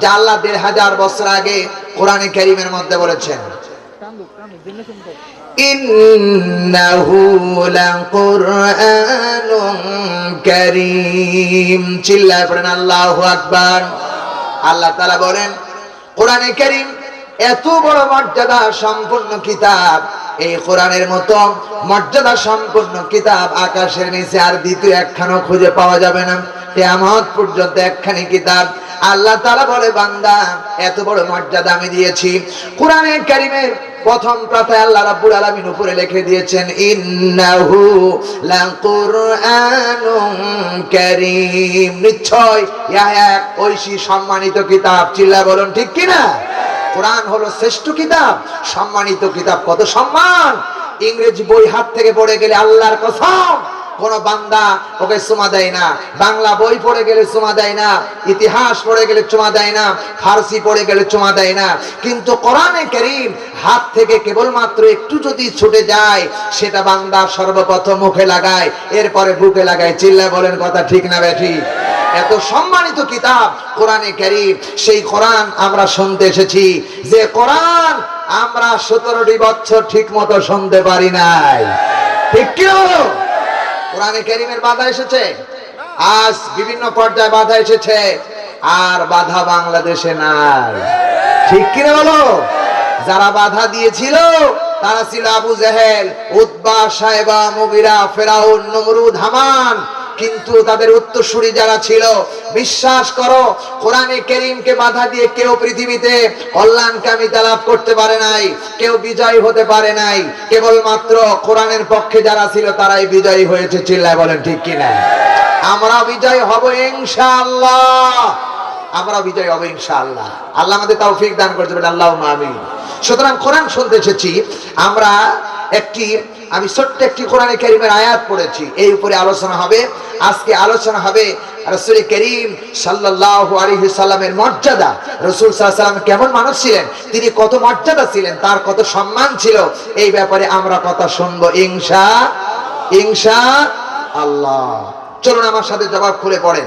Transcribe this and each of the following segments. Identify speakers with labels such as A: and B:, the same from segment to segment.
A: যা আল্লাহ দেড় হাজার বছর আগে কোরআনে কারিমের মধ্যে বলেছেন আল্লাহু আকবার। আল্লাহ তাআলা বলেন, কোরআনে কারীম এত বড় মর্যাদা সম্পূর্ণ কিতাব। এই কোরআনের মতো মর্যাদা সম্পূর্ণ কিতাব আকাশের নিচে আর দ্বিতীয় একখানো খুঁজে পাওয়া যাবে না। কেয়ামত পর্যন্ত একখানি কিতাব আল্লাহ তারা বলে, বান্দা, এত বড় মর্যাদা আমি দিয়েছি। কোরআনে কারিমের প্রথম পাতায় আল্লাহ রাব্বুল আলামিন উপরে লিখে দিয়েছেন, ইন্নাহু লাকুরআনুন কারীম। নিশ্চয় এক ঐশী সম্মানিত কিতাব। চিল্লা বলুন, ঠিক কি না কোরআন হলো শ্রেষ্ঠ কিতাব। সম্মানিত কিতাব কত সম্মান! ইংরেজি বই হাত থেকে পড়ে গেলে আল্লাহর কসম। কোন বান্দা ওকে চুমা দেয় না। বাংলা বই পড়ে গেলে চুমা দেয় না, ইতিহাস পড়ে গেলে চুমা দেয় না, ফার্সি পড়ে গেলে চুমা দেয় না। কিন্তু কোরআনে করিম হাত থেকে কেবলমাত্র একটু যদি ছুটে যায়, সেটা বান্দা সর্বপ্রথম মুখে লাগায়, এরপরে বুকে লাগায়। চিল্লায় বলেন, কথা ঠিক না ব্যাঠি এত সম্মানিত কিতাব কোরআনে করিম, সেই কোরআন আমরা শুনতে এসেছি। যে কোরআন আমরা সতেরোটি বছর ঠিক মতো শুনতে পারি নাই। ঠিক কেউ কোরআনে কেরিমের বাধা এসেছে? আজ বিভিন্ন পর্যায়ে বাধা এসেছে, আর বাধা বাংলাদেশে নাই। ঠিক কিনা বলো? যারা বাধা দিয়েছিল, তারা ছিল আবু জেহেল উদ্বা সাহেবা মুবিরা ফেরাউন, নমরুদ, হামান। কিন্তু তাদের উত্তরসূরি যারা ছিল, বিশ্বাস করো, কোরআনে কেরিমকে বাধা দিয়ে কেউ পৃথিবীতে কল্যাণ কামিতা লাভ করতে পারে নাই, কেউ বিজয়ী হতে পারে নাই। কেবলমাত্র কোরআনের পক্ষে যারা ছিল, তারাই বিজয়ী হয়েছে। চিল্লায় বলেন, ঠিক কিনা? আমরা বিজয় হব ইনশাআল্লাহ। আমরা বিজয় হব ইনশাআল্লাহ। আল্লাহ আমাদের তৌফিক দান করতে পারে আল্লাহ আমিন। সুতরাং কোরআন শুনতে এসেছি, আমরা একটি আমি ছোট্ট একটি কোরআনে কারিমের আয়াত পড়েছি। এই উপরে আলোচনা হবে। আজকে আলোচনা হবে রসুল করিম সাল্লাল্লাহু আলাইহি সাল্লামের মর্যাদা। রসুল সাল্লাল্লাহু কেমন মানুষ ছিলেন? তিনি কত মর্যাদা ছিলেন? তার কত সম্মান ছিল? এই ব্যাপারে আমরা কথা শুনব ইনশা ইনশা আল্লাহ। চলুন আমার সাথে জবাব খুলে পড়েন।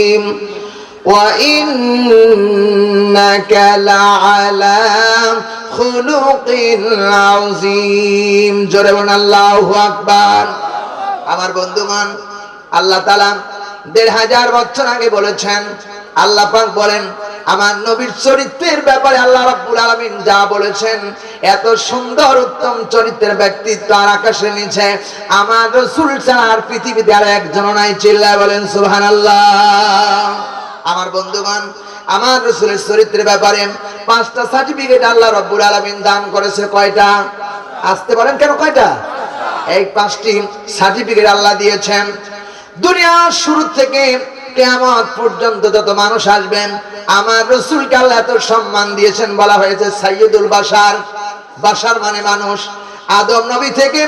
A: وإنك لعلى خلق عظيم জোরে বলুন আল্লাহু আকবার আমার বন্ধুগণ আল্লাহ তাআলা দেড় হাজার বছর আগে বলেছেন আল্লাহ পাক বলেন আমার নবীর চরিত্রের ব্যাপারে আল্লাহ রাব্বুল আলামিন যা বলেছেন এত সুন্দর উত্তম চরিত্রের ব্যক্তিত্ব আর আকাশে নিচে আমার রাসূল ছাড়া আর পৃথিবীতে আর একজন নাই চিল্লায় বলেন সুবহানাল্লাহ আমার বন্ধুগণ, আমার রসুলের চরিত্রের ব্যাপারে পাঁচটা সার্টিফিকেট আল্লাহ রব্বুল আলমিন দান করেছে, কয়টা? আসতে পারেন কেন কয়টা? এই পাঁচটি সার্টিফিকেট আল্লাহ দিয়েছেন। দুনিয়ার শুরু থেকে কেমন পর্যন্ত যত মানুষ আসবেন, আমার রসুলকে আল্লাহ এত সম্মান দিয়েছেন বলা হয়েছে সাইয়দুল বাসার বাসার মানে মানুষ। আদম নবী থেকে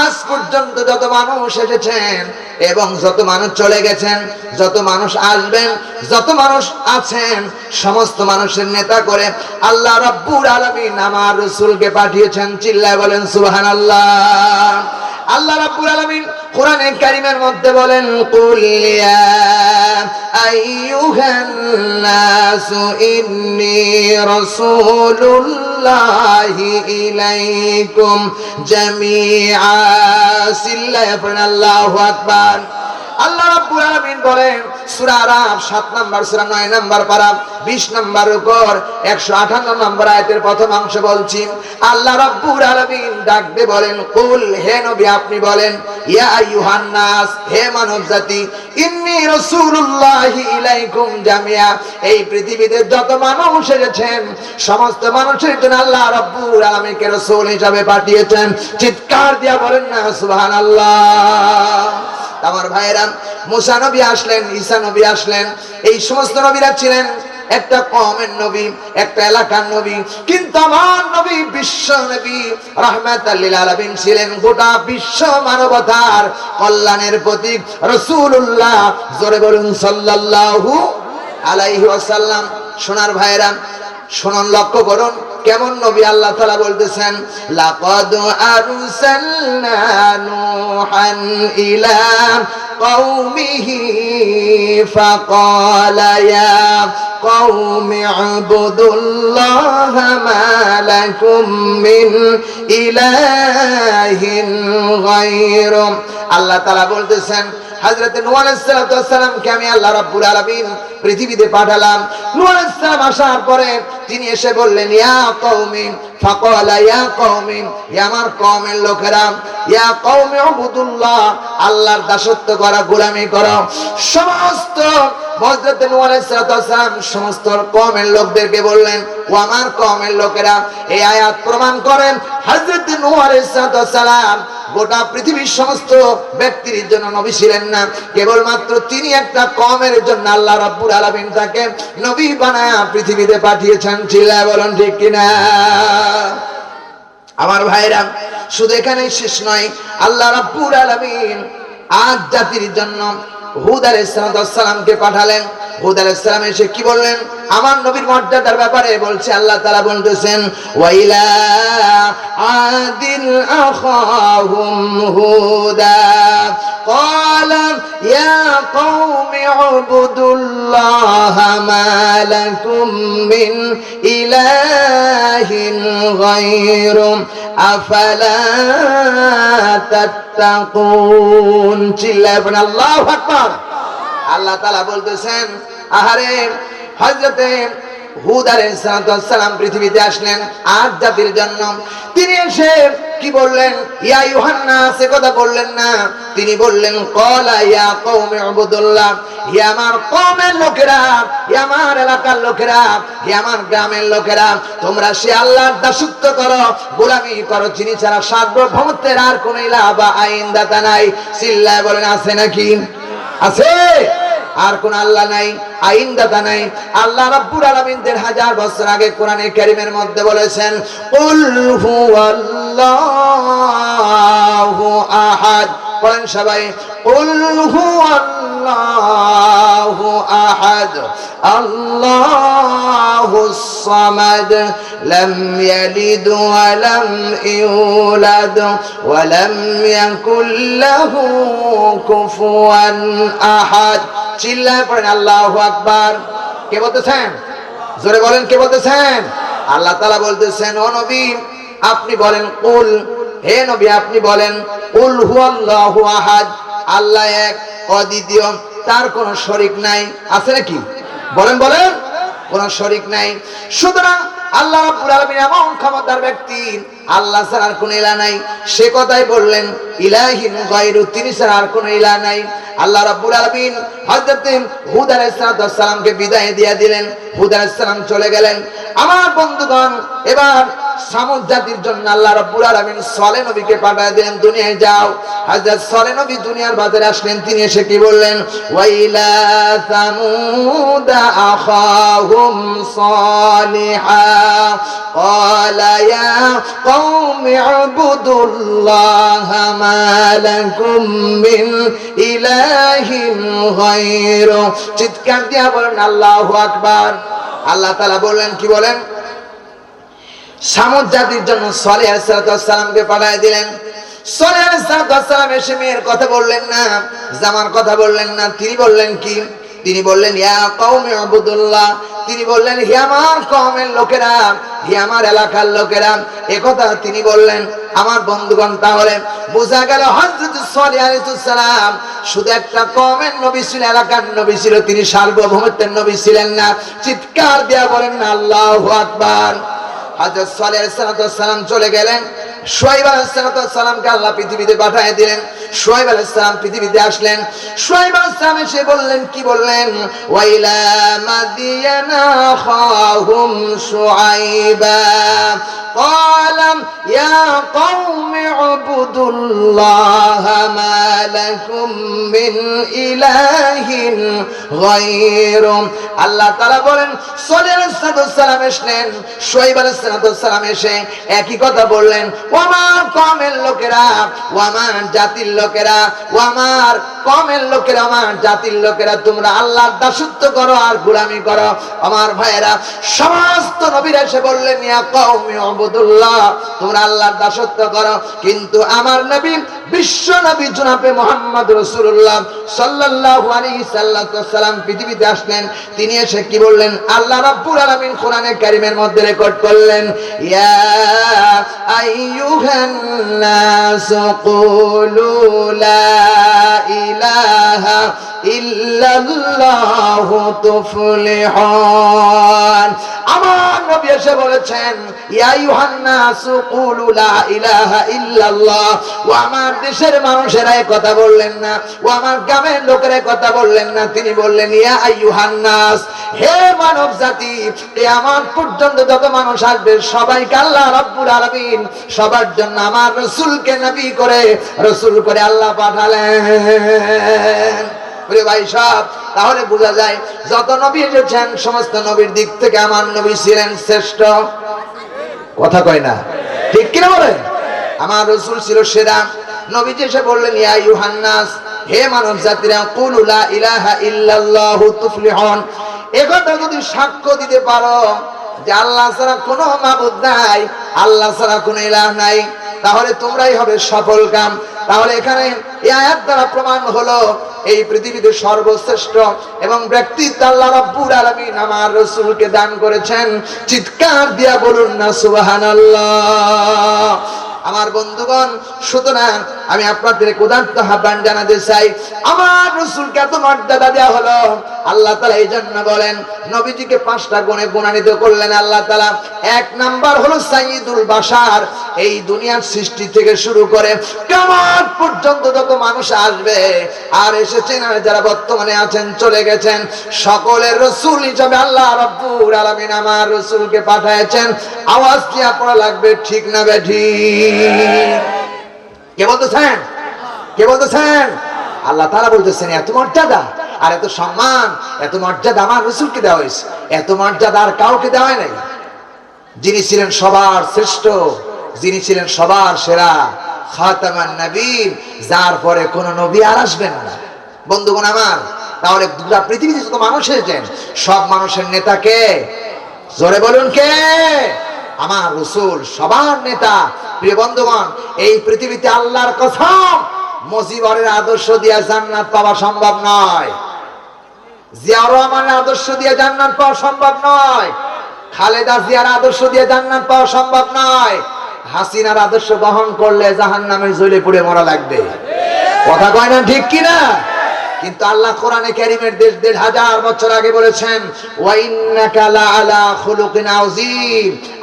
A: আজ পর্যন্ত যত মানুষ এসেছেন এবং যত মানুষ চলে গেছেন, যত মানুষ আসবেন, যত মানুষ আছেন, সমস্ত মানুষের নেতা করে আল্লাহ রব্বুর আলমিন আমার রসুলকে পাঠিয়েছেন, চিল্লায় বলেন সুহান আল্লাহ আল্লাহ রাব্বুল আলামিন কোরআনে কারিমের মধ্যে বলেন, কুল ইয়া আইয়ুহান নাস ইন্নী রাসূলুল্লাহি ইলাইকুম জামিআ। সিল্লাহ আল্লাহু আকবার। আল্লাহ রাব্বুল আলামিন বলেন, সূরা আরাফ 7 নাম্বার, সূরা 9 নাম্বার পারা 20 নাম্বার উপর 158 নাম্বার আয়াতের প্রথম অংশ বলছি, আল্লাহ রাব্বুল আলামিন ডাকবে বলেন, কুল, হে নবী, আপনি বলেন, ইয়া আইয়ুহান নাস, হে মানব জাতি, ইন্নী রাসূলুল্লাহি ইলাইকুম জামিয়া। এই পৃথিবীতে যত মানুষ এসেছেন, সমস্ত মানুষের জন্য আল্লাহ রাব্বুল আলামিনকে রাসূল হিসাবে পাঠিয়েছেন। চিৎকার দিয়া বলেন না, সুবহানাল্লাহ। আমার ভাইয়েরা মুসা নবী আসলেন, ঈসা নবী আসলেন, এই সমস্ত নবীরা ছিলেন একটা কমের নবী, একটা এলাকার নবী, কিন্তু আমার নবী বিশ্ব নবী রহমাতাল্লিল আলামিন ছিলেন গোটা বিশ্ব মানবতার কল্যাণের প্রতীক রসূলুল্লাহ। জোরে বলুন, সাল্লাল্লাহু আলাইহি সোনার ভাইরা শুনুন লক্ষ্য করুন। কেমন নবী আল্লাহ তাআলা বলতেছেন লাকাদ আরসালনা নূহান ইলা قومه فقال يا قوم اعبدوا الله ما لكم من إله غيره আল্লাহ তাআলা বলতেছেন হযরত নূহ আলাইহিস সালামকে আমি আল্লাহ রাব্বুল আলামিন পৃথিবীতে পাঠালাম নূহ আলাইহিস সালাম আসার পরে তিনি এসে বললেন ইয়া কওমি ফাকালা ইয়া কওমি হে আমার কওমের লোকেরা ইয়া কওমি উবুদুল্লাহ আল্লাহর দাসত্ব করা গোলামি করো সমস্ত কেবলমাত্র তিনি একটা কমের জন্য আল্লাহ রাব্বুল আলামিন তাকে নবী বানায়া পৃথিবীতে পাঠিয়েছেন। চিল্লা বলেন ঠিক কিনা? আমার ভাইরা, শুধু এখানেই শেষ নয়, আল্লাহ রাব্বুল আলামিন আজ জাতির জন্য হুদ আলাইহিস সালামকে পাঠালেন। হুদ আলাইহিস সালাম এসে কি বললেন আমার নবীর মর্যাদার ব্যাপারে বলছে আল্লাহ তাআলা বলতেছেন ওয়াইলা আদিল আখাহুম হুদা قال يا قوم اعبدوا الله ما لكم من إله غيره أفلا تتقون চিল্লায় বলেন আল্লাহু তাআলা বলতেছেন, আহারে, হযরতে হুদ আলাইহিস সালাম পৃথিবীতে আসলেন জাতির জন্য। তিনি এসে কি বললেন? ইয়া ইউহান্না সে কথা বললেন না। তিনি বললেন কলা ইয়া আমার লোকেরা আমার এলাকার লোকেরা, হে আমার গ্রামের লোকেরা, তোমরা সে আল্লাহর দাসত্ব করো, গোলামি করো, যিনি ছাড়া সার্বভৌমত্বের আর কোনো ইলাহা বা আইন দাতা নাই। চিল্লায় বলেন, আছে নাকি? আছে? আর কোন আল্লাহ নাই আইন দাতা নাই। আল্লাহ রাব্বুল আলামিন দেড় হাজার বছর আগে কোরআনে কারীমের মধ্যে বলেছেন, কুল হুয়াল্লাহু আহাদ। বলেন সবাই কুল হুয়াল্লাহু আহাদ আল্লাহুস সামাদ ওয়া লাম ইউলাদ, ওয়া লাম ইয়াকুল লাহু কুফুয়ান আহাদ। চিল্লায় পড়েন, আল্লাহু আকবার। কে বলতেছেন? জোরে বলেন, কে বলতেছেন? আল্লাহ তাআলা বলতেছেন, ও নবী, আপনি বলেন কুল হে নবী, আপনি বলেন আল্লাহ এক, অদ্বিতীয়, তার কোনো শরিক নাই। আছে নাকি? বলেন বলেন। কোন শরিক নাই। সুতরাং আল্লাহ রাব্বুল আলামিন এমন ক্ষমতার ব্যক্তি। আল্লাহ ছাড়া আর কোনো ইলা নাই। সে কথাই বললেন ইলাহিন গায়রু তিনি ছাড়া আর কোনো ইলা নাই। আল্লাহ রাব্বুল আলামিন হযরত হুদ আলাইহিস সালামকে বিদায় দিয়ে দিলেন। হুদ আলাইহিস সালাম চলে গেলেন। আমার বন্ধুগণ, এবার সামুদ জাতির জন্য আল্লাহ রাব্বুল আলামিন সলে নবীকে পাঠিয়ে দিলেন, দুনিয়ায় যাও। হযরত সলে নবী দুনিয়ার বাজারে আসলেন, তিনি এসে কি বললেন, ওয়াইলা সামুদ আখাহুম সালিহা। قال يا قوم اعبدوا الله ما لكم من إله غيره চিৎকার দিয়া বলেন আল্লাহু আকবার আল্লাহ তাআলা বললেন কি বলেন সামুদ জাতির জন্য সলে সালামকে পাঠিয়ে দিলেন সলে সালাম এসে মেয়ের কথা বললেন না জামার কথা বললেন না তিনি বললেন কি তিনি বললেন তিনি বললেন, হে আমার কওমের লোকেরা, হে আমার এলাকার লোকেরা। একথা তিনি বললেন। আমার বন্ধুগণ, তাহলে বোঝা গেল সালাম শুধু একটা কমের নবী ছিল, এলাকার নবী ছিল, তিনি সার্বভৌমত্বের নবী ছিলেন না। চিৎকার দেয়া বলেন না আল্লাহু আকবার। হযরত সালাম চলে গেলেন। সোয়াইব আলাইহিসসালামকে আল্লাহ পৃথিবীতে পাঠিয়ে দিলেন সোয়াইব আলাইহিসসালাম পৃথিবীতে আসলেন সোয়াইব আলাইহিসসালাম এসে বললেন কি বললেন ওয়াইলা মাদিয়ানা খাহুম শুআইবা قال يا قوم اعبدوا الله ما লাকুম মিন ইলাহিন গায়রু আল্লাহ তাআলা বলেন সলিহ আলাইহিস সালাম এসলেন শোয়েব আলাইহিস সালাম এসে একই কথা বললেন ও আমার কমের লোকেরা ও আমার জাতির লোকেরা ও আমার কমের লোকেরা আমার জাতির লোকেরা, তোমরা আল্লাহর দাসত্ব করো আর গোলামি করো। আমার ভাইয়েরা, সমস্ত নবীরা এসে বললেন তোমরা আল্লাহর দাসত্ব করো। কিন্তু আমার নবী, বিশ্ব নবী জনাবে মোহাম্মদ রাসূলুল্লাহ সাল্লাল্লাহু আলাইহি সাল্লাম পৃথিবীতে আসলেন। তিনি এসে কি বললেন? আল্লাহ রাব্বুল আলামিন কোরআনে কারীমের মধ্যে রেকর্ড করলেন, ইয়া আইয়ুহান নাস কুলু লা ইলাহা ইল্লাল্লাহু তুফলিহুন আমার নবী এসে বলেছেন, ইয়া কুলু লা ইলাহা ইল্লাল্লাহ। ও আমার দেশের মানুষেরা এই কথা বললেন না, ও আমার গ্রামের লোকেরা কথা বললেন না। তিনি বললেন, ইয়া আইয়ুহান্নাস, হে মানব জাতি কিয়ামত পর্যন্ত যত মানুষ আসবে, সবাইকে আল্লাহ রাব্বুল আলামিন সবার জন্য আমার রাসূলকে নবী করে, রাসূল করে আল্লাহ পাঠালেন। তাহলে বোঝা যায়, যত নবী এসেছেন, সমস্ত নবীর দিক থেকে আমার নবী ছিলেন শ্রেষ্ঠ। কথা কয় না? ঠিক কিনা বলে? আমার রসুল ছিল সেরা। নবী এসে বললেন, ইয়া ইউহান্নাস, হে মানব জাতিরা কুলু লা ইলাহা ইল্লাল্লাহু তুফলিহুন। একথা যদি সাক্ষ্য দিতে পারো যে আল্লাহ ছাড়া কোনো মাবুদ নাই, আল্লাহ ছাড়া কোনো ইলাহ নাই, তাহলে তোমরাই হবে সফল কাম। তাহলে এখানে এই আয়াত দ্বারা প্রমাণ হলো, এই পৃথিবীতে সর্বশ্রেষ্ঠ এবং ব্যক্তিত্ব আল্লাহ রাব্বুল আলামিন আমার রসুলকে দান করেছেন। চিৎকার দিয়া বলুন না, সুবহানাল্লাহ। আমার বন্ধুগণ, সুতরাং আমি আপনাদের উদার্ত আহ্বান জানাতে চাই। আমার রসুলকে এত মর্যাদা দেওয়া হলো। আল্লাহ তালা এই জন্য বলেন, নবীজিকে পাঁচটা গুণে গুণান্বিত করলেন আল্লাহ তালা। এক নাম্বার হলো সাইদুল বাসার এই দুনিয়ার সৃষ্টি থেকে শুরু করে কেমন পর্যন্ত যত মানুষ আসবে, আর এসেছেন আর যারা বর্তমানে আছেন, চলে গেছেন, সকলের রসুল হিসাবে আল্লাহ রব্বুর আলামিন আমার রসুলকে পাঠাইছেন আওয়াজ কি পড়া লাগবে? ঠিক না বেঠি কে বলতেছেন? কে বলতেছেন? আল্লাহ তারা বলতেছেন, এত মর্যাদা আর এত সম্মান, এত মর্যাদা আমার রসুলকে দেওয়া হয়েছে। এত মর্যাদা আর কাউকে দেওয়া নাই। যিনি ছিলেন সবার শ্রেষ্ঠ, যিনি ছিলেন সবার সেরা, খাতামান নবীন যার পরে কোন নবী আর আসবেন না। বন্ধুগণ আমার, তাহলে দুটা পৃথিবীতে যত মানুষ এসেছেন সব মানুষের নেতাকে জোরে বলুন কে? আমার রসুল, সবার নেতা। প্রিয় বন্ধুগণ, এই পৃথিবীতে আল্লাহর কসম, মজিবরের আদর্শ দিয়া জান্নাত পাওয়া সম্ভব নয়। আদর্শ দিয়ে জান্নাত পাওয়া সম্ভব নয়। খালেদা জিয়ার আদর্শ দিয়ে জান্নাত পাওয়া সম্ভব নয়। হাসিনার আদর্শ করলে জাহান নামের জলে পুড়ে মরা লাগবে। কথা কয় না ঠিক কিনা? কিন্তু আল্লাহ কোরআনে কারিমের দেশ দেড় হাজার বছর আগে বলেছেন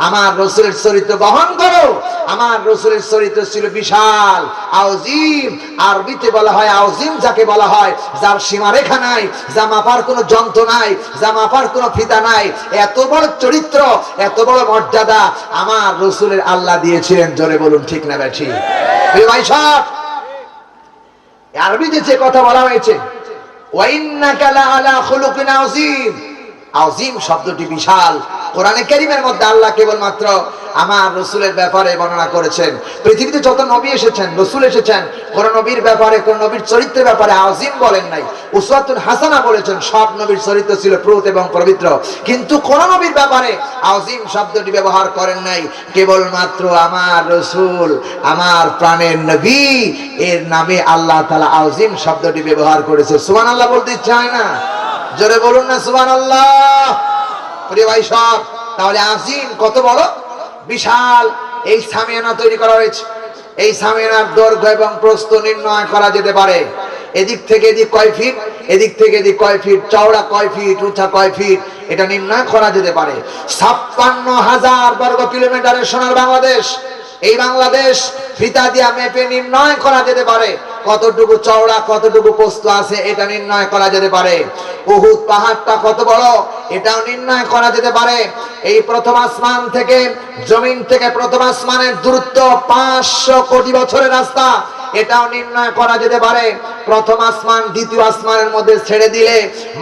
A: আমার রাসূলের চরিত্র বহন করো। আমার রাসূলের চরিত্র ছিল বিশাল, আযীম। আরবিতে বলা হয় আযীম যাকে বলা হয়। যার সীমারেখা নাই, যা মাপার কোনো যন্ত্র নাই, যা মাপার কোনো ফিতা নাই। এত বড় চরিত্র, এত বড় মর্যাদা আমার রাসূলের আল্লাহ দিয়েছিলেন জোরে বলুন, ঠিক না প্রিয় ভাই সব আরবিতে যে কথা বলা হয়েছে ওয়াইন্নাকা লাআলা খুলুকিন আযীম। আযীম শব্দটি বিশাল। কোরআনে কারীমের মধ্যে আল্লাহ কেবলমাত্র আমার রসুলের ব্যাপারে বর্ণনা করেছেন। পৃথিবীতে যত নবী এসেছেন, রসুল এসেছেন, কোন নবীর ব্যাপারে, কোন নবীর চরিত্রের ব্যাপারে আজিম বলেন নাই। উসওয়াতুল হাসানা বলেছেন, সব নবীর চরিত্র ছিল প্রত এবং পবিত্র। কিন্তু কোন নবীর ব্যাপারে আজিম শব্দটি ব্যবহার করেন নাই। কেবলমাত্র আমার রসুল, আমার প্রাণের নবী, এর নামে আল্লাহ তালা আজিম শব্দটি ব্যবহার করেছে। সুবান আল্লাহ বলতে হয় না? জোরে বলুন না সুবান আল্লাহ প্রিয় ভাই সব, তাহলে আজিম কত বড় বিশাল এই সামিয়ানা তৈরি করা হয়েছে। এই সামিয়ানার দৈর্ঘ্য এবং প্রস্থ নির্ণয় করা যেতে পারে। এদিক থেকে এদিক কয় ফিট? এদিক থেকে এদিক কয় ফিট? চওড়া কয় ফিট? উঁচা কয় ফিট? এটা নির্ণয় করা যেতে পারে। ছাপ্পান্ন হাজার বর্গ কিলোমিটারের সোনার বাংলাদেশ। এই বাংলাদেশ ফিতা দিয়া মেপে নির্ণয় করা যেতে পারে। কতটুকু চওড়া, কতটুকু পোস্ত আছে এটা নির্ণয় করা যেতে পারে। উহুদ পাহাড়টা কত বড়, এটাও নির্ণয় করা যেতে পারে। এই প্রথম আসমান থেকে, জমিন থেকে প্রথম আসমানের দূরত্ব পাঁচশো কোটি বছরের রাস্তা, এটাও নির্ণয় করা যেতে পারে। প্রথম আসমান দ্বিতীয় আসমানের মধ্যে ছেড়ে দিলে,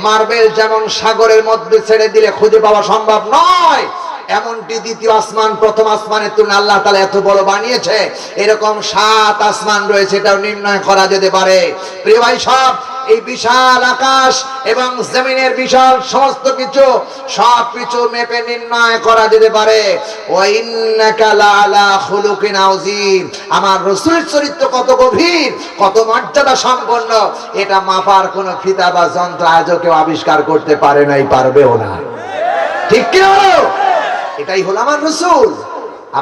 A: মার্বেল যেমন সাগরের মধ্যে ছেড়ে দিলে খুঁজে পাওয়া সম্ভব নয়। এমনটি দ্বিতীয় আসমান, প্রথম আসমানের তুলনায় আল্লাহ তালা এত বড় বানিয়েছে। এরকম সাত আসমান রয়েছে, এটাও নির্ণয় করা যেতে পারে। প্রিয় ভাই, সব এই বিশাল আকাশ এবং জমিনের বিশাল সমস্ত কিছু, সব কিছু মেপে নির্ণয় করা যেতে পারে। আমার রাসূলের চরিত্র কত গভীর, কত মর্যাদা সম্পন্ন। এটা মাপার কোনো ফিতা বা যন্ত্র আজও কেউ আবিষ্কার করতে পারে নাই, পারবেও না। ঠিক কি হলো এটাই হলো আমার রসুল।